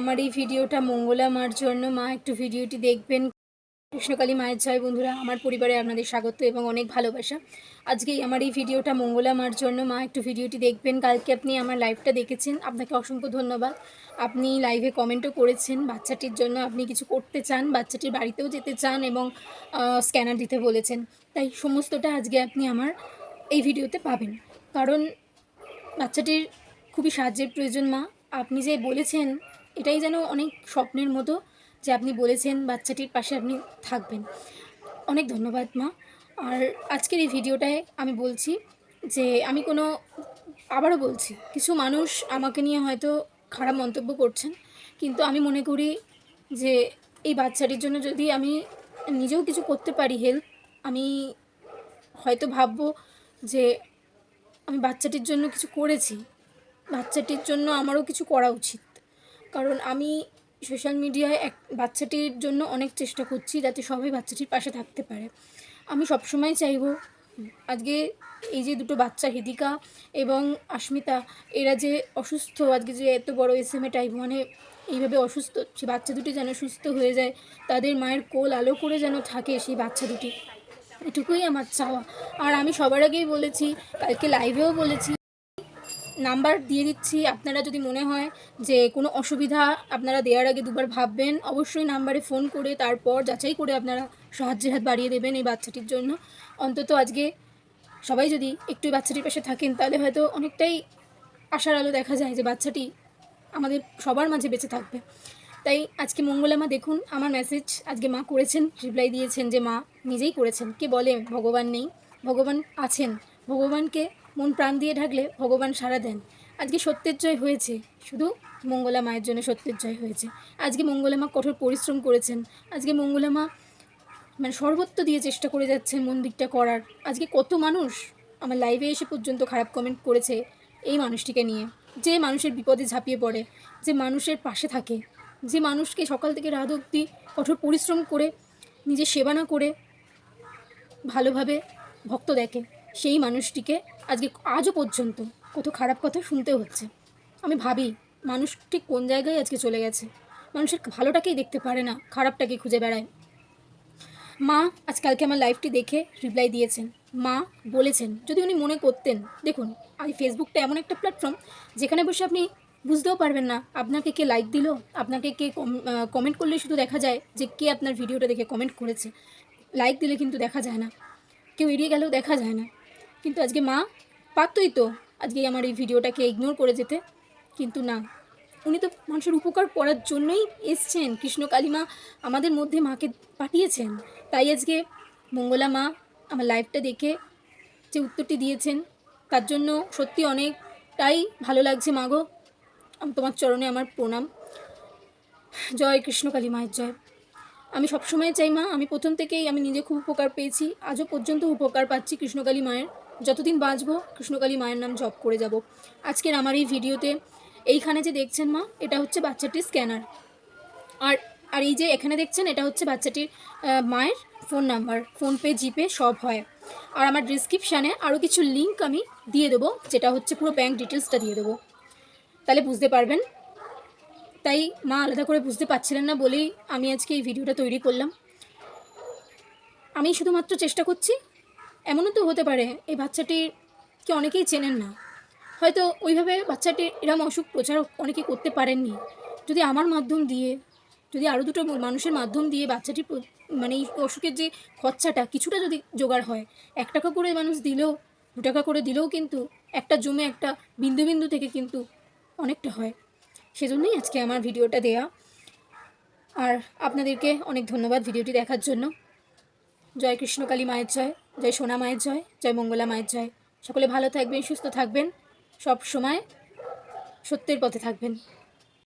আমার এই ভিডিওটা মঙ্গলা মার জন্য। মা, একটু ভিডিওটি দেখবেন। কৃষ্ণকালী মায়ের জয় বন্ধুরা, আমার পরিবারে আপনাদের স্বাগত এবং অনেক ভালোবাসা। আজকে আমার এই ভিডিওটা মঙ্গলা মার জন্য। মা, একটু ভিডিওটি দেখবেন। কালকে আপনি আমার লাইভটা দেখেছেন। আপনাকে অসংখ্য ধন্যবাদ। আপনি লাইভে কমেন্টও করেছেন বাচ্চাটির জন্য আপনি কিছু করতে চান, বাচ্চাটির বাড়িতেও যেতে চান এবং স্ক্যানার দিতে বলেছেন। তাই সমস্তটা আজকে আপনি আমার এই ভিডিওতে পাবেন। কারণ বাচ্চাটির খুবই সাহায্যের প্রয়োজন মা। আপনি যে বলেছেন এটাই যেন অনেক স্বপ্নের মতো যে আপনি বলেছেন বাচ্চাটির পাশে আপনি থাকবেন। অনেক ধন্যবাদ, মা। আর আজকের এই ভিডিওটায় আমি বলছি যে আমি কোনো, আবারও বলছি, কিছু মানুষ আমাকে নিয়ে হয়তো খারাপ মন্তব্য করছেন, কিন্তু আমি মনে করি যে এই বাচ্চাটির জন্য যদি আমি নিজেও কিছু করতে পারি হেল্প আমি হয়তো ভাববো যে আমি বাচ্চাটির জন্য কিছু করেছি। বাচ্চাটির জন্য আমারও কিছু করা উচিত। কারণ আমি সোশ্যাল মিডিয়ায় এক বাচ্চাটির জন্য অনেক চেষ্টা করছি যাতে সবাই বাচ্চাটির পাশে থাকতে পারে। আমি সবসময় চাইব আজকে এই যে দুটো বাচ্চা, হিদিকা এবং আস্মিতা, এরা যে অসুস্থ, আজকে যে এত বড় এস এম এ টাইপ মানে এইভাবে অসুস্থ, সে বাচ্চা দুটি যেন সুস্থ হয়ে যায়, তাদের মায়ের কোল আলো করে যেন থাকে সেই বাচ্চা দুটি। এটুকুই আমার চাওয়া। আর আমি সবার আগেই বলেছি, কালকে লাইভেও বলেছি নাম্বার দিয়ে দিচ্ছি। আপনারা যদি মনে হয় যে কোনো অসুবিধা আপনারা দেওয়ার আগে দুবার ভাববেন, অবশ্যই নাম্বারে ফোন করে তারপর যাচাই করে আপনারা সাহায্যের হাত বাড়িয়ে দেবেন এই বাচ্চাটির জন্য। অন্তত আজকে সবাই যদি একটু বাচ্চাটির পাশে থাকেন, তাহলে হয়তো অনেকটাই আশার আলো দেখা যায় যে বাচ্চাটি আমাদের সবার মাঝে বেঁচে থাকবে। তাই আজকে মঙ্গলা মা দেখুন, আমার মেসেজ আজকে মা করেছেন রিপ্লাই দিয়েছেন যে মা নিজেই করেছেন। কে বলে? ভগবান নেই। ভগবান আছেন। ভগবানকে মন প্রাণ দিয়ে ঢাকলে ভগবান সাড়া দেন। আজকে সত্যের জয় হয়েছে। শুধু মঙ্গলা মায়ের জন্য সত্যের জয় হয়েছে। আজকে মঙ্গলা মা কঠোর পরিশ্রম করেছেন। আজকে মঙ্গলা মা মানে সর্বত্র দিয়ে চেষ্টা করে যাচ্ছেন মন্দিরটা করার। আজকে কত মানুষ আমার লাইভে এসে পর্যন্ত খারাপ কমেন্ট করেছে এই মানুষটিকে নিয়ে। যে মানুষের বিপদে ঝাঁপিয়ে পড়ে, যে মানুষের পাশে থাকে, যে মানুষকে সকাল থেকে রাত অবধি কঠোর পরিশ্রম করে, নিজের সেবা না করে ভালোভাবে ভক্ত দেখে, সেই মানুষটিকে আজকে আজও পর্যন্ত কত খারাপ কথা শুনতে হচ্ছে। আমি ভাবি, মানুষ ঠিক কোন জায়গায় আজকে চলে গেছে? মানুষের ভালোটাকেই দেখতে পারে না, খারাপটাকে খুঁজে বেড়ায়। মা আজকালকে আমার লাইফটি দেখে রিপ্লাই দিয়েছেন। মা বলেছেন, যদি উনি মনে করতেন, দেখুন আজ ফেসবুকটা এমন একটা প্ল্যাটফর্ম যেখানে বসে আপনি বুঝতেও পারবেন না, আপনাকে কে লাইক দিল, আপনাকে কে কমেন্ট করলে শুধু দেখা যায় যে কে আপনার ভিডিওটা দেখে কমেন্ট করেছে। লাইক দিলে কিন্তু দেখা যায় না। কেউ এড়িয়ে গেলেও দেখা যায় না। কিন্তু আজকে মা পারতই তো। আজকে আমার এই ভিডিওটাকে ইগনোর করে যেতে। কিন্তু না, উনি তো মানুষের উপকার করার জন্যই এসছেন। কৃষ্ণ কালীমা আমাদের মধ্যে মাকে পাঠিয়েছেন। তাই আজকে মঙ্গলা মা আমার লাইফটা দেখে যে উত্তরটি দিয়েছেন, তার জন্য সত্যি অনেকটাই ভালো লাগছে মাগো আমি তোমার চরণে আমার প্রণাম। জয় কৃষ্ণ কালী মায়ের জয়। আমি সবসময় চাই মা, আমি প্রথম থেকেই আমি নিজে খুব উপকার পেয়েছি। আজও পর্যন্ত উপকার পাচ্ছি কৃষ্ণকালী মায়ের। যতদিন বাঁচবো, কৃষ্ণকালী মায়ের নাম জপ করে যাব। আজকের আমার এই ভিডিওতে এইখানে যে দেখছেন মা, এটা হচ্ছে বাচ্চাটির স্ক্যানার আর আর এই যে এখানে দেখছেন, এটা হচ্ছে বাচ্চাটির মায়ের ফোন নাম্বার ফোনপে জিপে সব হয়। আর আমার ডিসক্রিপশানে আরও কিছু লিঙ্ক আমি দিয়ে দেবো, যেটা হচ্ছে পুরো ব্যাঙ্ক ডিটেলসটা দিয়ে দেবো। তাহলে বুঝতে পারবেন। তাই মা আলাদা করে বুঝতে পারছিলেন না বলেই আমি আজকে এই ভিডিওটা তৈরি করলাম। আমি শুধুমাত্র চেষ্টা করছি এমনও তো হতে পারে এই বাচ্চাটিকে অনেকেই চেনেন না। হয়তো ওইভাবে বাচ্চাটির এরম অসুখ প্রচার অনেকে করতে পারেননি। যদি আমার মাধ্যম দিয়ে, যদি আরও দুটো মানুষের মাধ্যম দিয়ে বাচ্চাটির প্র- মানে এই অসুখের যে খরচাটা কিছুটা যদি জোগাড় হয়, এক টাকা করে মানুষ দিলেও, দু টাকা করে দিলেও কিন্তু একটা জমে একটা বিন্দু বিন্দু থেকে কিন্তু অনেকটা হয়। সেজন্যই আজকে আমার ভিডিওটা দেয়া। আর আপনাদেরকে অনেক ধন্যবাদ ভিডিওটি দেখার জন্য। জয় কৃষ্ণকালী মায়ের জয় জয় সোনা মায়ের জয় জয় মঙ্গলা মায়ের জয়। সকলে ভালো থাকবেন, সুস্থ থাকবেন। সব সময় সত্যের পথে থাকবেন।